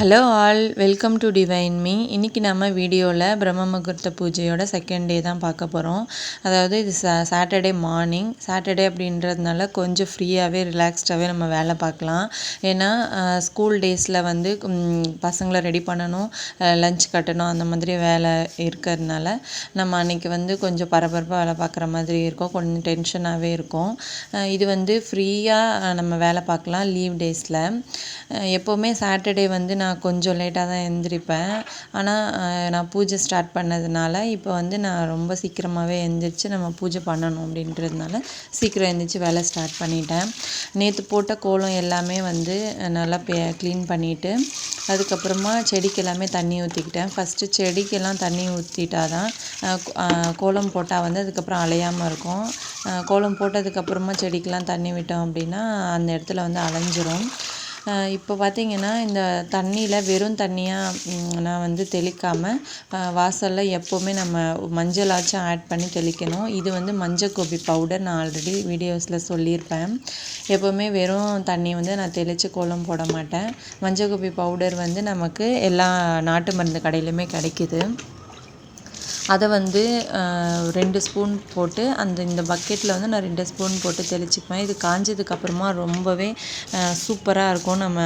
Hello all welcome to divine me இன்றைக்கி நம்ம வீடியோவில் பிரம்ம முகூர்த்த பூஜையோட செகண்ட் டே தான் பார்க்க போகிறோம் அதாவது இது சா சாட்டர்டே மார்னிங் சாட்டர்டே அப்படின்றதுனால கொஞ்சம் ஃப்ரீயாகவே ரிலாக்ஸ்டாகவே நம்ம வேலை பார்க்கலாம். ஏன்னா ஸ்கூல் டேஸில் வந்து பசங்களை ரெடி பண்ணணும் லஞ்ச் கட்டணும் அந்த மாதிரி வேலை இருக்கிறதுனால நம்ம அன்றைக்கி வந்து கொஞ்சம் பரபரப்பாக வேலை பார்க்குற மாதிரி இருக்கும். கொஞ்சம் டென்ஷனாகவே இருக்கும். இது வந்து ஃப்ரீயாக நம்ம வேலை பார்க்கலாம் லீவ் டேஸில் எப்போவுமே சாட்டர்டே வந்து நான் கொஞ்சம் லேட்டாக தான் எழுந்திரிப்பேன் ஆனால் நான் பூஜை ஸ்டார்ட் பண்ணதுனால இப்போ வந்து நான் ரொம்ப சீக்கிரமாகவே எழுந்திரிச்சு நம்ம பூஜை பண்ணணும் அப்படின்றதுனால சீக்கிரம் எழுந்திரிச்சி வேலை ஸ்டார்ட் பண்ணிட்டேன். நேற்று போட்ட கோலம் எல்லாமே வந்து நல்லா பே க்ளீன் பண்ணிவிட்டு அதுக்கப்புறமா செடிக்கு எல்லாமே தண்ணி ஊற்றிக்கிட்டேன் ஃபஸ்ட்டு செடிக்கெல்லாம் தண்ணி ஊற்றிட்டா தான் கோலம் போட்டால் வந்து அதுக்கப்புறம் அலையாமல் இருக்கும். கோலம் போட்டதுக்கப்புறமா செடிக்கெலாம் தண்ணி விட்டோம் அப்படின்னா அந்த இடத்துல வந்து அலைஞ்சிரும். இப்போ பார்த்திங்கன்னா இந்த தண்ணியில் வெறும் தண்ணியாக நான் வந்து தெளிக்காமல் வாசலில் எப்போவுமே நம்ம மஞ்சளாச்சும் ஆட் பண்ணி தெளிக்கணும். இது வந்து மஞ்சள் கோபி பவுடர் நான் ஆல்ரெடி வீடியோஸில் சொல்லியிருப்பேன். எப்போவுமே வெறும் தண்ணி வந்து நான் தெளித்து கோலம் போட மாட்டேன். மஞ்சள் கோபி பவுடர் வந்து நமக்கு எல்லா நாட்டு மருந்து கடையிலுமே கிடைக்கிது. அதை வந்து ரெண்டு ஸ்பூன் போட்டு அந்த இந்த பக்கெட்டில் வந்து நான் ரெண்டு ஸ்பூன் போட்டு தெளிச்சுப்பேன் இது காஞ்சதுக்கப்புறமா ரொம்பவே சூப்பராக இருக்கும். நம்ம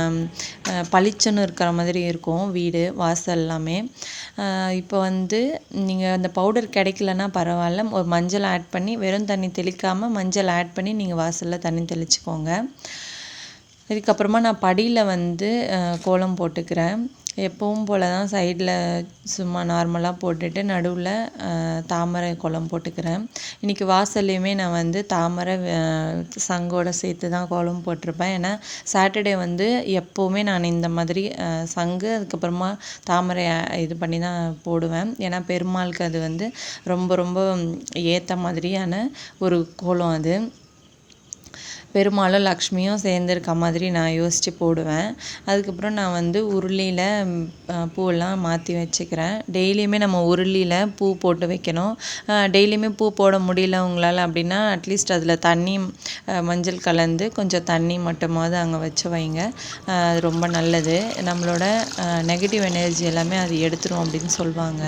பளிச்சுன்னு இருக்கிற மாதிரி இருக்கும் வீடு வாசல் எல்லாமே. இப்போ வந்து நீங்கள் அந்த பவுடர் கிடைக்கலன்னா பரவாயில்ல. ஒரு மஞ்சள் ஆட் பண்ணி வெறும் தண்ணி தெளிக்காமல் மஞ்சள் ஆட் பண்ணி நீங்கள் வாசலில் தண்ணி தெளிச்சுக்கோங்க. இதுக்கப்புறமா நான் படியில் வந்து கோலம் போட்டுக்கிறேன். எப்பவும் போல் தான் சைடில் சும்மா நார்மலாக போட்டுட்டு நடுவில் தாமரை கோலம் போட்டுக்கிறேன். இன்றைக்கி வாசல்லையுமே நான் வந்து தாமரை சங்கோடு சேர்த்து தான் கோலம் போட்டிருப்பேன். ஏன்னா சாட்டர்டே வந்து எப்போவுமே நான் இந்த மாதிரி சங்கு அதுக்கப்புறமா தாமரை இது பண்ணி தான் போடுவேன். ஏன்னா பெருமாளுக்கு அது வந்து ரொம்ப ரொம்ப ஏற்ற மாதிரியான ஒரு கோலம் அது. பெருமாளும் லக்ஷ்மியும் சேர்ந்துருக்க மாதிரி நான் யோசித்து போடுவேன். அதுக்கப்புறம் நான் வந்து உருளியில் பூவெல்லாம் மாற்றி வச்சுக்கிறேன். டெய்லியுமே நம்ம உருளியில் பூ போட்டு வைக்கணும். டெய்லியுமே பூ போட முடியல உங்களால் அப்படின்னா அட்லீஸ்ட் அதில் தண்ணி மஞ்சள் கலந்து கொஞ்சம் தண்ணி மட்டுமாவது அங்கே வச்சு வைங்க. அது ரொம்ப நல்லது. நம்மளோட நெகட்டிவ் எனர்ஜி எல்லாமே அது எடுத்துரும் அப்படின்னு சொல்லுவாங்க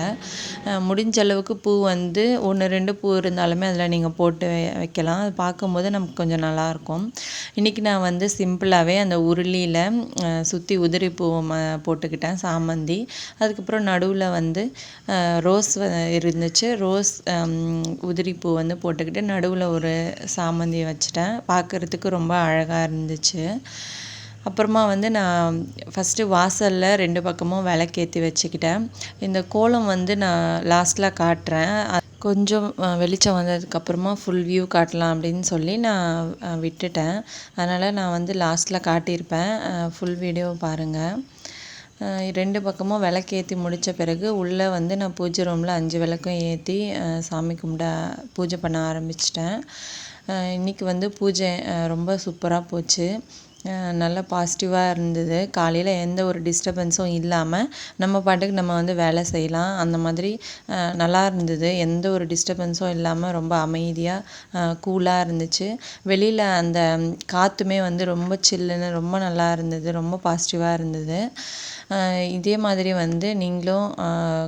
முடிஞ்ச அளவுக்கு பூ வந்து ஒன்று ரெண்டு பூ இருந்தாலுமே அதில் நீங்கள் போட்டு வைக்கலாம். அது பார்க்கும்போது நமக்கு கொஞ்சம் நல்லாயிருக்கும் இருக்கும் இன்றைக்கி நான் வந்து சிம்பிளாகவே அந்த உருளியில் சுற்றி உதிரி பூ போட்டுக்கிட்டேன் சாமந்தி. அதுக்கப்புறம் நடுவில் வந்து ரோஸ் இருந்துச்சு. ரோஸ் உதிரி பூ வந்து போட்டுக்கிட்டு நடுவில் ஒரு சாமந்தியை வச்சுட்டேன். பார்க்குறதுக்கு ரொம்ப அழகாக இருந்துச்சு. அப்புறமா வந்து நான் ஃபஸ்ட்டு வாசலில் ரெண்டு பக்கமும் விளக்கேற்றி வச்சுக்கிட்டேன். இந்த கோலம் வந்து நான் லாஸ்ட்டில் காட்டுறேன். கொஞ்சம் வெளிச்சம் வந்ததுக்கப்புறமா ஃபுல் வியூ காட்டலாம் அப்படின்னு சொல்லி நான் விட்டுட்டேன். அதனால் நான் வந்து லாஸ்ட்டில் காட்டியிருப்பேன். ஃபுல் வீடியோ பாருங்கள் ரெண்டு பக்கமும் விளக்கேற்றி முடித்த பிறகு உள்ளே வந்து நான் பூஜை ரூமில் அஞ்சு விளக்கும் ஏற்றி சாமி கும்பிட பூஜை பண்ண ஆரம்பிச்சிட்டேன். இன்றைக்கி வந்து பூஜை ரொம்ப சூப்பராக போச்சு. நல்ல பாசிட்டிவாக இருந்தது. காலையில் எந்த ஒரு டிஸ்டர்பன்ஸும் இல்லாமல் நம்ம பாட்டுக்கு நம்ம வந்து வேலை செய்யலாம். அந்த மாதிரி நல்லா இருந்தது. எந்த ஒரு டிஸ்டர்பன்ஸும் இல்லாமல் ரொம்ப அமைதியாக கூலாக இருந்துச்சு. வெளியில் அந்த காற்றுமே வந்து ரொம்ப சில்லுன்னு ரொம்ப நல்லா இருந்தது. ரொம்ப பாசிட்டிவாக இருந்தது. இதே மாதிரி வந்து நீங்களும்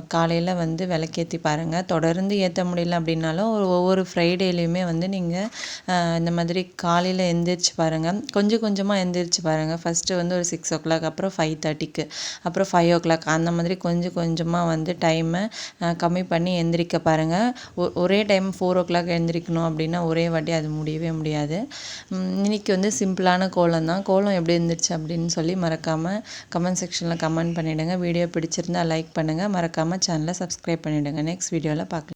காலையில் வந்து விளக்கேற்றி பாருங்கள் தொடர்ந்து ஏற்ற முடியல அப்படின்னாலும் ஒரு ஒவ்வொரு ஃப்ரைடேலையுமே வந்து நீங்கள் இந்த மாதிரி காலையில் எந்திரிச்சு பாருங்கள் கொஞ்சம் கொஞ்சமாக எந்திரிச்சு பாருங்கள் ஃபஸ்ட்டு வந்து ஒரு சிக்ஸ் ஓ கிளாக் அப்புறம் ஃபைவ் தேர்ட்டிக்கு அப்புறம் ஃபைவ் ஓ கிளாக் அந்த மாதிரி கொஞ்சம் கொஞ்சமாக வந்து டைமை கம்மி பண்ணி எந்திரிக்க பாருங்கள் ஒரே டைம் ஃபோர் ஓ கிளாக் எழுந்திரிக்கணும் அப்படின்னா ஒரே வாட்டி அது முடியவே முடியாது. இன்றைக்கி வந்து சிம்பிளான கோலம் தான் கோலம் எப்படி இருந்துச்சு அப்படின்னு சொல்லி மறக்காமல் கமெண்ட் செக்ஷனில் கமெண்ட் பண்ணிவிடுங்க வீடியோ பிடிச்சிருந்தால் லைக் பண்ணுங்கள் மறக்காமல் சேனலை சப்ஸ்கிரைப் பண்ணிவிடுங்க நெக்ஸ்ட் வீடியோவில் பார்க்கலாம்